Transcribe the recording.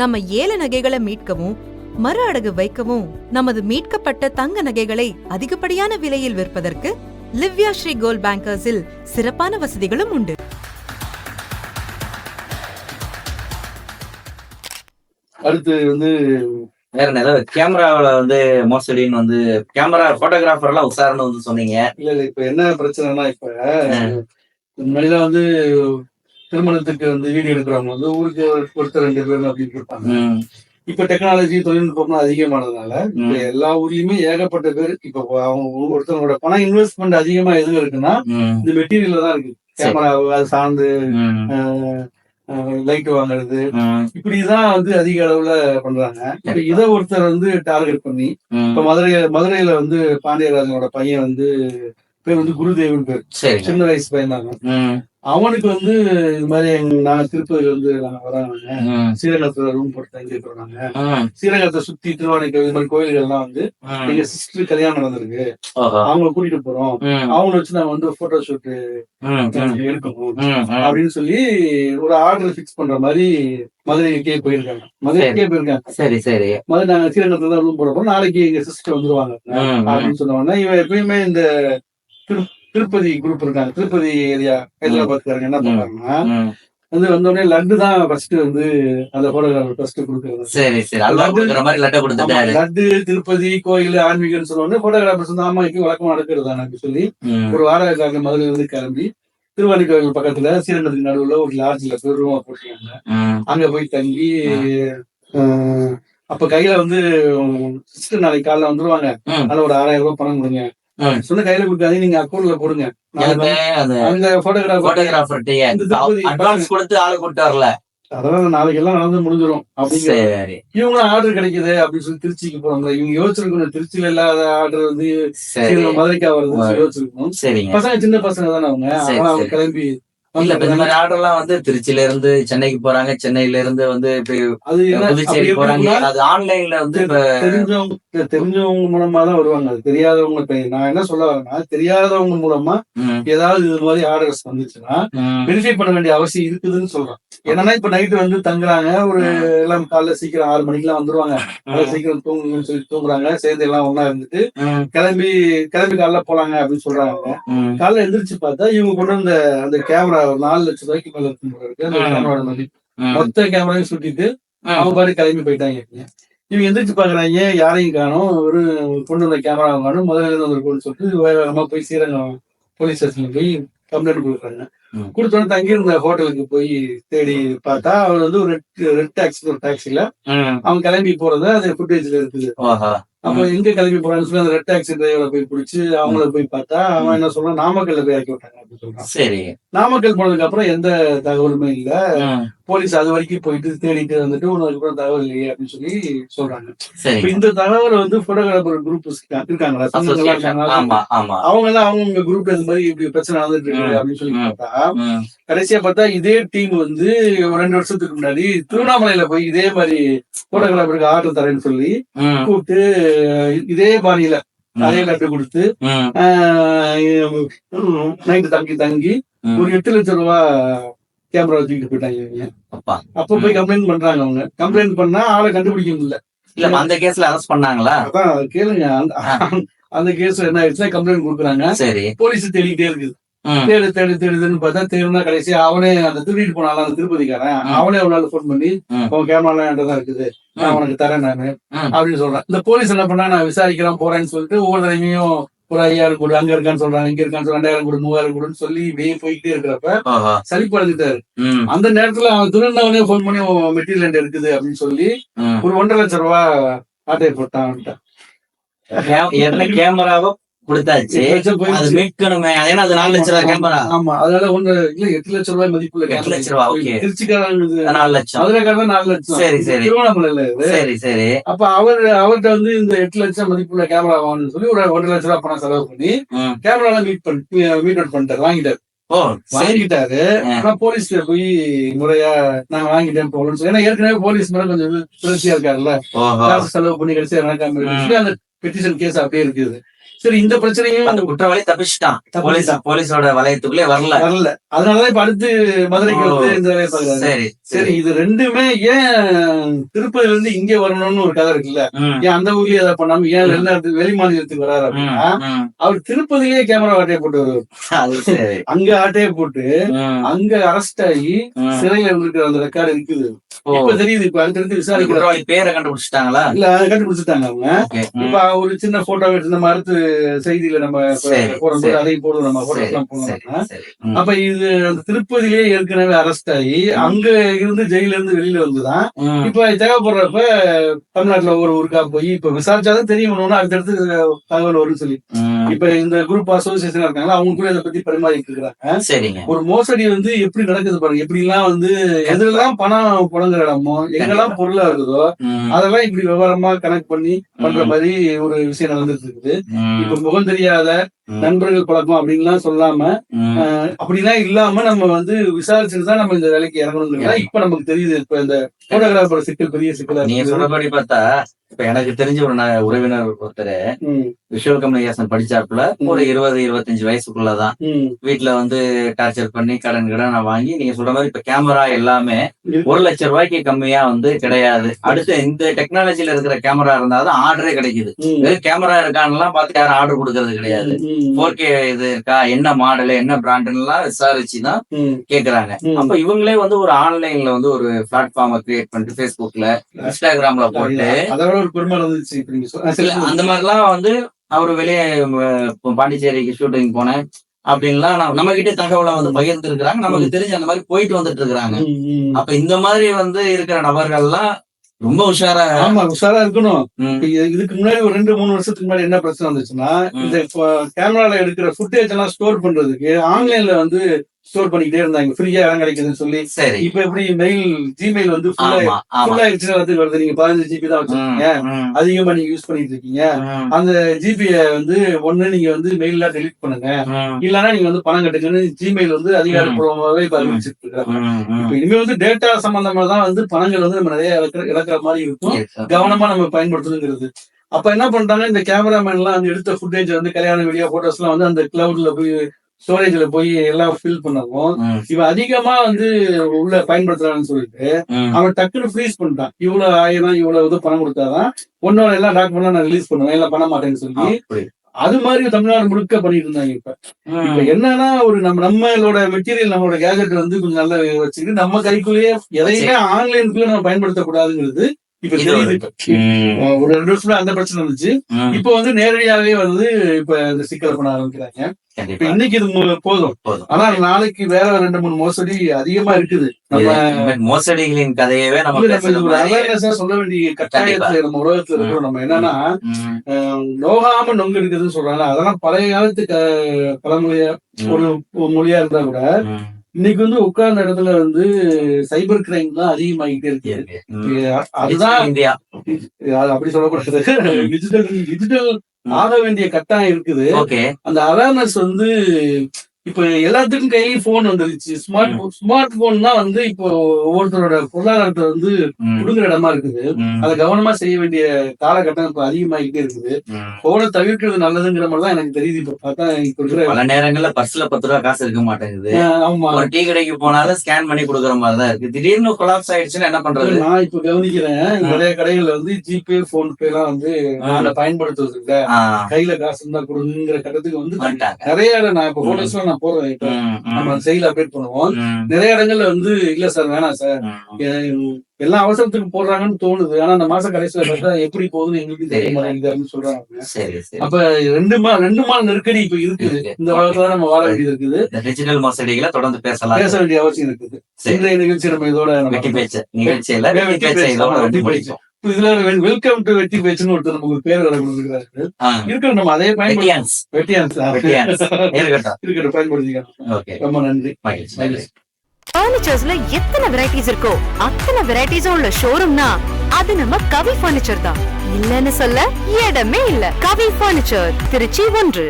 நம்ம ஏல நகைகளை மீட்கவும் மறு அடகு வைக்கவும் நமது மீட்கப்பட்ட தங்க நகைகளை அதிகப்படியான விலையில் விற்பதற்கு லிவ்யா ஸ்ரீ கோல்ட் பேங்கர்ஸில் சிறப்பான வசதிகளும் உண்டு. அடுத்து வந்து வேற என்ன ஏதாவது கேமராவில வந்து மோசடின்னு வந்து கேமரா போட்டோகிராஃபர் எல்லாம் உசாரன்னு வந்து சொன்னீங்க. இல்ல இல்ல இப்ப என்ன பிரச்சனைனா இப்ப முன்னாடிலாம் வந்து திருமணத்துக்கு வந்து வீடியோ எடுக்கிறவங்க வந்து ஊருக்கு ஒரு- ஒருத்தர் ரெண்டு பேர் அப்படின்னு இருப்பாங்க இப்ப டெக்னாலஜி தொழில்நுட்பம் அதிகமானதுனால இப்ப எல்லா ஊர்லயுமே ஏகப்பட்ட பேர் இப்ப அவங்க ஒருத்தவங்களோட பணம் இன்வெஸ்ட்மெண்ட் அதிகமா எதுவும் இருக்குன்னா இந்த மெட்டீரியல்ல தான் இருக்கு. கேமரா அது சார்ந்து லைட் வாங்குறது. இப்படிதான் வந்து அதிக அளவுல பண்றாங்க. இப்ப இத ஒருத்தர் வந்து டார்கெட் பண்ணி. இப்ப மதுரை மதுரையில வந்து பாண்டியராஜனோட பையன் வந்து பேர் வந்து குருதேவன் பேர். சின்ன வயசு பையன் தாங்க அவனுக்கு வந்து இது மாதிரி நாங்க திருப்பதியில இருந்து நாங்க வராங்க ம், ஸ்ரீரங்கத்துல ரூம் போட்டு தங்கி இருக்கிறாங்க ஸ்ரீரங்கத்தை சுத்தி திருவானைக்கு இது மாதிரி கோயில்கள் எல்லாம் வந்து. எங்க சிஸ்டர் கல்யாணம் நடந்திருக்கு. ஓஹோ. அவங்கள கூட்டிட்டு போறோம். அவங்கள வச்சு நாங்க வந்து போட்டோ ஷூட் எடுக்கணும். அப்படின்னு சொல்லி ஒரு ஆர்டர் ஃபிக்ஸ் பண்ற மாதிரி மதுரைக்கே போயிருக்காங்க. மதுரைக்கே போயிருக்காங்க. சரி சரி. மதுரை நாங்க ஸ்ரீரங்கத்துல தான் ரூம் போடுறப்போ நாளைக்கு எங்க சிஸ்டர் வந்துருவாங்க. அப்படின்னு சொன்ன உடனே இவன் எப்பயுமே இந்த திரு- திருப்பதி குரூப் இருக்காங்க. திருப்பதி ஏரியா ஹைதராபாத்காரங்க என்ன பண்றாங்கன்னா. வந்து வந்த உடனே லட்டு தான் ஃபர்ஸ்ட் வந்து அந்த போட்டோகிராஃபர் ஃபர்ஸ்ட் கொடுக்குறது. சரி சரி. லட்டை திருப்பதி கோயில் ஆன்மீகம்னு உடனே போட்டோகிராஃபர்ஸ் வந்து ஆமா இப்பயும் வழக்கமா நடக்கிறது அப்படி சொல்லி ஒரு வாடகைக்காரங்க மதுரையில இருந்து கிளம்பி திருவாணி கோயில் பக்கத்துல ஸ்ரீரங்கத்துக்கு நடுவுல ஒரு லாட்ஜ்ல பேர் ரூமா போட்டுருக்காங்க. அங்க போய் தங்கி அப்ப கையில வந்து சிஸ்டர் நாளைக்கு காலைல வந்துருவாங்க. அதனால ஒரு ஆறாயிரம் ரூபாய் பணம் கொடுங்க. சொன்ன கையில கொடுக்காதீங்க நீங்க அக்கௌண்ட்ல அது அந்த போட்டோகிராஃபர் அட்வான்ஸ் கொடுத்து ஆளு கூட்டு வரல. அதெல்லாம் நாளைக்கு எல்லாம் நடந்து முடிஞ்சிடும் அப்படிங்கிற சரி. இவங்களும் ஆர்டர் கிடைக்குது அப்படின்னு சொல்லி திருச்சிக்கு போறாங்க. இவங்க யோசிச்சிருக்கணும். திருச்சியில இல்லாத ஆர்டர் வந்து மதுரைக்கா வருது யோசிச்சிருக்கணும். பசங்க சின்ன பசங்க தானே அவங்க. அவங்க. கிளம்பி இல்ல இந்த. மாதிரி ஆர்டர் எல்லாம் வந்து திருச்சியில இருந்து சென்னைக்கு போறாங்க சென்னையில இருந்து வந்து புதுச்சேரி போறாங்க. அது ஆன்லைன்ல வந்து தெரிஞ்சவங்க தெரிஞ்சவங்க மூலமா தான் வருவாங்க. அது தெரியாதவங்க நான் என்ன சொல்ல வரேன்னா தெரியாதவங்க மூலமா ஏதாவது இது மாதிரி ஆர்டர்ஸ் வந்துச்சுன்னா வெரிஃபை பண்ண வேண்டிய அவசியம் இருக்குதுன்னு சொல்றேன். என்னன்னா இப்ப நைட்டு வந்து தங்குறாங்க. ஒரு எல்லாம் காலைல சீக்கிரம் ஆறு மணிக்கெல்லாம் வந்துருவாங்க. காலைல சீக்கிரம் தூங்குங்கன்னு சொல்லி தூங்குறாங்க. சேர்ந்து எல்லாம் ஒண்ணா இருந்துட்டு கிளம்பி கிளம்பி காலைல போலாங்க அப்படின்னு சொல்றாங்க. காலைல எந்திரிச்சு பார்த்தா இவங்க கொண்டு வந்த அந்த கேமரா ஒரு நாலு லட்சம் ரூபாய்க்கு மேல இருக்கு அந்த. கேமராவோட மதிப்பு. மொத்த கேமராவையும் சுட்டிட்டு. அவங்க பாட்டு கிளம்பி போயிட்டாங்க. இவங்க எந்திரிச்சு பாக்குறாங்க. யாரையும் காணும். ஒரு கொண்டு வந்த கேமரா காணும் முதல்ல இருந்து வந்திருக்கும்னு சொல்லிட்டு வேக வேகமா போய் ஸ்ரீரங்கம் போலீஸ் ஸ்டேஷன்ல போய் கம்ப்ளைண்ட் கொடுக்குறாங்க. ம். கொடுத்தோன்னே தங்கியிருந்த ஹோட்டலுக்கு போய் தேடி பார்த்தா அவர் வந்து ஒரு ரெட் ரெட் டாக்ஸி ஒரு டாக்ஸில. அவன் கிளம்பி போறது அது ஃபுட்டேஜ்ல இருக்குது. அப்ப எங்க கிளம்பி போறான்னு சொல்லி அந்த ரெட் டாக்ஸி டிரைவரை போய் பிடிச்சி அவங்கள போய் பார்த்தா அவன் என்ன சொல்றான் நாமக்கல்ல போய் ஆக்கி விட்டாங்க அப்படின்னு சொல்றான். சரி. நாமக்கல் போனதுக்கு அப்புறம் எந்த தகவலுமே இல்ல. போலீஸ் அது வரைக்கும் போயிட்டு தேடிட்டு வந்துட்டு உனக்கு அப்புறம் தகவல் இல்லையே அப்படின்னு சொல்லி சொல்றாங்க. இந்த தகவல் வந்து போட்டோகிராஃபர் குரூப் இருக்காங்களா ஆமா அவங்க எல்லாம் அவங்க குரூப் இது மாதிரி இப்படி பிரச்சனை நடந்துட்டு இருக்கு. அப்படின்னு சொல்லி. பார்த்தா கடைசியா பார்த்தா இதே டீம் வந்து ரெண்டு வருஷத்துக்கு முன்னாடி திருவண்ணாமலையில போய் இதே மாதிரி போட்டோகிராஃபருக்கு ஆர்டர் தரேன்னு சொல்லி கூப்பிட்டு இதே பாணியில அதே ம், லட்டு கொடுத்து நைட்டு தங்கி தங்கி. ஒரு எட்டு லட்சம் ரூபாய் கேமரா வச்சுக்கிட்டு போயிட்டாங்க இவங்க. அப்பா. அப்ப போய் கம்ப்ளைண்ட் பண்றாங்க அவங்க. கம்ப்ளைண்ட் பண்ணா ஆளை கண்டுபிடிக்க முடியல. இல்ல அந்த கேஸ்ல அரெஸ்ட் பண்ணாங்களா? அதான் அது கேளுங்க. அந்த அந்த கேஸ்ல என்ன ஆயிடுச்சுன்னா கம்ப்ளைண்ட் கொடுக்குறாங்க. சரி. போலீஸ் தேடிக்கிட்டே இருக்குது. தேடு தேடு தேடுதுன்னு பார்த்தா தேடுனா கடைசியா அவனே அந்த திருடிட்டு போனால அந்த திருப்பதிக்காரன். அவனே ஒரு நாள் ஃபோன் பண்ணி. உன் கேமரா என்கிட்ட தான் இருக்குது. நான். உனக்கு தரேன் நானு. அப்படின்னு சொல்றேன். இந்த போலீஸ் என்ன பண்ணா நான் விசாரிக்கிறேன் போறேன்னு சொல்லிட்டு ஒவ்வொரு தடவையும் ஒரு ஐயாயிரம் கொடு அங்க இருக்கான்னு சொல்றாங்க இங்க இருக்கான்னு சொல்லி ரெண்டாயிரம் கொடு மூவாயிரம் கொடுன்னு சொல்லி இப்படியே போய்கிட்டே இருக்கிறப்ப ஓஹோ. சலிப்பு அடைஞ்சிட்டாரு ம், அந்த நேரத்துல அவன் திருநவனே ஃபோன் பண்ணி மெட்டீரியல் என்கிட்ட இருக்குது அப்படின்னு சொல்லி. ஒரு ஒன்றரை லட்சம் ரூபாய் ஆட்டையை போட்டான் என்ன கேமராவோ கொடுத்தாச்சு. அது. மீட்கணுமே. ஏன்னா அது நாலு லட்சம் ரூபாய் கேமரா. ஆமா. அதனால ஒன்று இல்ல எட்டு லட்சம் ரூபாய் மதிப்புள்ள எட்டு லட்சம் ரூபாய். திருச்சிக்காரங்க நாலு லட்சம். மதுரைக்காரன் நாலு லட்சம். சரி, சரி. திருவண்ணாமலையில. சரி சரி. அப்ப அவர் அவர்கிட்ட வந்து இந்த எட்டு லட்சம் மதிப்புள்ள கேமரா வாங்கணும்னு சொல்லி ஒரு ஒன்றரை லட்சம் ரூபாய் பணம் செலவு பண்ணி. கேமரா மீட் பண்ணி மீட் அவுட் பண்ணிட்டாரு வாங்கிட்டாரு. வாங்கிட்டாரு. ஆனா போலீஸ்ல போய் முறையா நான் வாங்கிட்டேன் சொல்லி ஏன்னா ஏற்கனவே போலீஸ் மேல கொஞ்சம் திருச்சியா இருக்காருல்ல. செலவு பண்ணி கடைசியா நடக்காம அந்த பெட்டிஷன் கேஸ் அப்படியே இருக்குது. சரி இந்த பிரச்சனையும் அந்த குற்றவாளி தப்பிச்சிட்டான். போலீஸ். போலீஸோட வளையத்துக்குள்ளே வரல. வரல. அதனாலதான் இப்ப அடுத்து மதுரைக்கு வந்து. இந்த வேலையை பாக்குறாரு சரி சரி. இது ரெண்டுமே ஏன் திருப்பதில இருந்து இங்க வரணும்னு ஒரு கதை இருக்குல்ல? ஏன் அந்த ஊர்லயே அதை பண்ணாம ஏன் வெளிநாட்டு வெளி மாநிலத்துக்கு வராரு அப்படின்னா. அவர் திருப்பதிலேயே கேமரா ஆட்டையை போட்டு வருவார். அங்க ஆட்டையை போட்டு அங்க அரெஸ்ட் ஆகி. சிறையில இருந்திருக்கிற அந்த ரெக்கார்டு இருக்குது. இப்ப தெரியுது? இப்ப அடுத்தடுத்து விசாரிக்கிற குற்றவாளி பேரை கண்டுபிடிச்சிட்டாங்களா? இல்ல அதை கண்டுபிடிச்சிட்டாங்க அவங்க. ஓகே. ம், இப்ப ஒரு சின்ன போட்டோ எடுத்து நம்ம அடுத்து செய்தியில நம்ம போடும்போது. அதையும் போடுவோம் நம்ம அப்ப இது அந்த ஏற்கனவே அரெஸ்ட் ஆகி அங்க இருந்து ஜெயில இருந்து வெளியில வந்துதான். இப்ப தேவைப்படுறப்ப தமிழ்நாட்டுல ஒவ்வொரு ஊருக்கா போய் இப்ப விசாரிச்சாதான் தெரியும் ஒண்ணு அடுத்தடுத்து தகவல் வரும்னு சொல்லி. இப்ப இந்த குரூப் அசோசியேஷன் இருக்காங்களா அவங்க கூட இதை பத்தி பரிமாறிட்டு இருக்கிறாங்க. சரிங்க. ஒரு மோசடி வந்து எப்படி நடக்குது பாருங்க எப்படி எல்லாம் வந்து எதுலாம் பணம் புழங்குற இடமோ எங்கெல்லாம் பொருளா இருக்குதோ அதெல்லாம் இப்படி விவரமா கனெக்ட் பண்ணி பண்ற. மாதிரி ஒரு விஷயம் நடந்துட்டு இருக்குது இப்ப முகம் தெரியாத. நண்பர்கள் பழக்கம் அப்படின்லாம் சொல்லாம அப்படிலாம் இல்லாம நம்ம வந்து விசாரிச்சுட்டு தான் நம்ம இந்த வேலைக்கு இறங்கணுங்கிறதா இப்ப நமக்கு தெரியுது. இப்ப இந்த போட்டோகிராஃபர் சிக்கல் பெரிய சிக்கலா நீங்க சொல்றபடி பார்த்தா இப்ப எனக்கு தெரிஞ்ச ஒரு உறவினர் ஒருத்தர் கம்யூனிகேஷன் படிச்சாப்புல ஒரு இருபது இருபத்தஞ்சு வயசுக்குள்ளதான். வீட்டுல வந்து டார்ச்சர் பண்ணி கடன் கடன் வாங்கி நீங்க சொல்ற மாதிரி இப்ப கேமரா எல்லாமே ஒரு லட்சம் ரூபாய்க்கு கம்மியா வந்து கிடையாது. அடுத்து இந்த டெக்னாலஜில இருக்கிற கேமரா இருந்தாதான் ஆர்டரே கிடைக்குது. கேமரா இருக்கான்லாம் பார்த்து யாரும் ஆர்டர் கொடுக்கறது கிடையாது. ஃபோர் கே இது இருக்கா என்ன மாடல் என்ன பிராண்டுலாம் விசாரிச்சுதான் கேக்குறாங்க. அப்ப இவங்களே வந்து ஒரு ஆன்லைன்ல வந்து ஒரு பிளாட்ஃபார்மை கிரியேட் பண்ணிட்டு ஃபேஸ்புக்ல இன்ஸ்டாகிராம்ல போட்டு அதை விட ஒரு பெருமை இல்ல, அந்த மாதிரிலாம் வந்து அவர் வெளியே பாண்டிச்சேரிக்கு ஷூட்டிங் போனேன். அப்படின்லாம் நம்ம கிட்டே தகவலை வந்து பகிர்ந்து இருக்கிறாங்க நமக்கு தெரிஞ்சு அந்த மாதிரி போயிட்டு வந்துட்டு இருக்கிறாங்க. அப்ப இந்த மாதிரி வந்து இருக்கிற நபர்கள்லாம் ரொம்ப உஷாரா ஆமா உஷாரா இருக்கணும். இதுக்கு முன்னாடி ஒரு ரெண்டு மூணு வருஷத்துக்கு முன்னாடி என்ன பிரச்சனை வந்துச்சுன்னா. இந்த கேமரால எடுக்கிற ஃபுட்டேஜ் எல்லாம் ஸ்டோர் பண்றதுக்கு ஆன்லைன்ல வந்து ஸ்டோர் பண்ணிக்கிட்டே இருந்தாங்க. ஃப்ரீயா இடம் கிடைக்குதுன்னு சொல்லி. சரி. இப்ப எப்படி மெயில் ஜிமெயில் வந்து ஃபுல்லா ஆமா ஆமா. ஃபுல் ஆயிடுச்சுன்னா வந்து வருது. நீங்க பதினஞ்சு ஜிபி தான் வச்சிருக்கீங்க. அதிகமா நீங்க யூஸ் பண்ணிட்டு இருக்கீங்க. அந்த ஜிபிய வந்து ஒண்ணு நீங்க வந்து மெயில டெலிட் பண்ணுங்க. இல்லன்னா நீங்க வந்து பணம் கட்டுங்கன்னு ஜிமெயில் வந்து அதிகாரப்பூர்வமாவே இப்ப அறிவிச்சிட்டு இருக்காங்க. இப்ப இனிமே வந்து டேட்டா சம்பந்தமா தான் வந்து பணங்கள் வந்து நம்ம நிறைய இழக்கிற மாதிரி இருக்கும். இருக்கு. கவனமா நம்ம பயன்படுத்தணுங்கிறது. அப்ப என்ன பண்றாங்க இந்த கேமராமேன் எல்லாம் வந்து எடுத்த ஃபுட்டேஜ் வந்து கல்யாண வீடியோ போட்டோஸ் எல்லாம் வந்து அந்த கிளவுட்ல போய் ஸ்டோரேஜ்ல போய் எல்லாம் ஃபில் பண்ணவும் இவன் அதிகமா வந்து உள்ள பயன்படுத்துறான்னு சொல்லிட்டு. அவன் டக்குனு ஃப்ரீஸ் பண்ணிட்டான். இவ்வளவு ஆயிரம் இவ்வளவு இது பணம் கொடுத்தாதான் உன்னோட எல்லா டாக்குமெண்ட்லாம் நான் ரிலீஸ் பண்ணுவேன். எல்லாம் பண்ண மாட்டேன்னு சொல்லி. அது மாதிரி தமிழ்நாடு முழுக்க பண்ணிட்டு இருந்தாங்க இப்ப. இப்ப என்னன்னா ஒரு நம்ம நம்மளோட மெட்டீரியல் நம்மளோட கேஜெட் வந்து கொஞ்சம் நல்லா வச்சுக்கிட்டு நம்ம கைக்குள்ளேயே எதையுமே ஆன்லைனுக்குள்ள நம்ம பயன்படுத்தக்கூடாதுங்கிறது இப்ப ஒரு- ரெண்டு வருஷத்துல அந்த பிரச்சனை இருந்துச்சு. இப்ப வந்து நேரடியாவே வந்து இப்ப இந்த சிக்கல் பண்ண ஆரம்பிக்கிறாங்க. இப்ப இன்னைக்கு இது போதும். ஆனா நாளைக்கு வேற ரெண்டு மூணு மோசடி அதிகமா இருக்குது. நம்ம மோசடிகளின் கதையவே நம்ம அவேர்னஸ் சொல்ல வேண்டிய கட்டாயத்துல நம்ம உலகத்துல இருக்கிறோம். நம்ம என்னன்னா நோகாம நொங்கு இருக்குதுன்னு சொல்றாங்க. அதெல்லாம் பழைய காலத்து பழமொழியா ஒரு மொழியா இருந்தா கூட. இன்னைக்கு வந்து உட்கார்ந்த இடத்துல வந்து சைபர் கிரைம் தான் அதிகமாகிட்டே இருக்கு. அதுதான் இந்தியா அப்படி சொல்லக்கூடாது. டிஜிட்டல் டிஜிட்டல் ஆக வேண்டிய கட்டாயம் இருக்குது. அந்த அவேர்னஸ் வந்து இப்ப எல்லாத்துக்கும் கையிலயும் போன் வந்துருச்சு. ஸ்மார்ட் ஸ்மார்ட் போன் தான் வந்து இப்போ ஒவ்வொருத்தரோட பொருளாதாரத்தை வந்து கொடுக்குற இடமா இருக்குது. அதை கவனமா செய்ய வேண்டிய காலகட்டம் இப்ப அதிகமாகிட்டே இருக்குது. போனை தவிர்க்கிறது நல்லதுங்கிற மாதிரி தான் எனக்கு தெரியுது. இப்ப பார்த்தா இருக்கிற பல நேரங்கள்ல பர்ஸ்ல பத்து ரூபா காசு இருக்க மாட்டேங்குது. ஆமா. ஒரு டீ கடைக்கு போனாலும் ஸ்கேன் பண்ணி கொடுக்குற மாதிரி தான் இருக்கு. திடீர்னு கொலாப்ஸ் ஆயிடுச்சுன்னா என்ன பண்றது? நான் இப்ப கவனிக்கிறேன். நிறைய கடைகள்ல வந்து ஜிபே போன் பே எல்லாம் வந்து நாங்க பயன்படுத்துறது இல்ல. கையில காசு இருந்தா கொடுங்கிற கட்டத்துக்கு வந்து நிறைய நான் இப்ப போட்டோஸ்ல நான் இப்ப ம், ம், நம்ம செயல அப்டேட் பண்ணுவோம். நிறைய இடங்கள்ல வந்து இல்ல சார் வேணாம் சார் ம். எ- எல்லாம் அவசரத்துக்கு போடுறாங்கன்னு தோணுது. ஆனா அந்த மாச கடைசியில பார்த்தா எப்படி போகுதுன்னு எங்களுக்கு தெரிய மாட்டேங்குது அப்படின்னு சொல்றாங்க. சரி சரி. அப்ப ரெண்டு மா ரெண்டு மா நெருக்கடி இப்ப இருக்குது. இருக்கு. இந்த உலகத்துல நம்ம வாழ வேண்டியது இருக்குது. டிஜிட்டல் மோசடிகளை தொடர்ந்து பேசலாம். பேச வேண்டிய அவசியம் இருக்குது. இன்றைய நிகழ்ச்சி நம்ம இதோட வெட்டி பேச்சு நிகழ்ச்சியில வெட்டி பேச்சை இதோட வெட்டி இதுல வெல்கம் டு வெட்டி பேச்சுன்னு ஒருத்தர் நமக்கு பேர் வர கொடுக்குறாரு ஆ, இருக்கிற நம்ம அதே பயன்படுத்தி வெட்டியான்ஸ். இருக்கட்டும். பயன்படுத்திக்கலாம். ஓகே. ரொம்ப நன்றி. ஃபர்னிச்சர்ஸ்ல எத்தனை வெரைட்டிஸ் இருக்கோ அத்தனை வெரைட்டிஸும் உள்ள ஷோரூம்னா அது நம்ம கவி ஃபர்னிச்சர் தான். இல்லன்னு சொல்ல இடமே இல்ல. கவி ஃபர்னிச்சர் திருச்சி ஒன்று.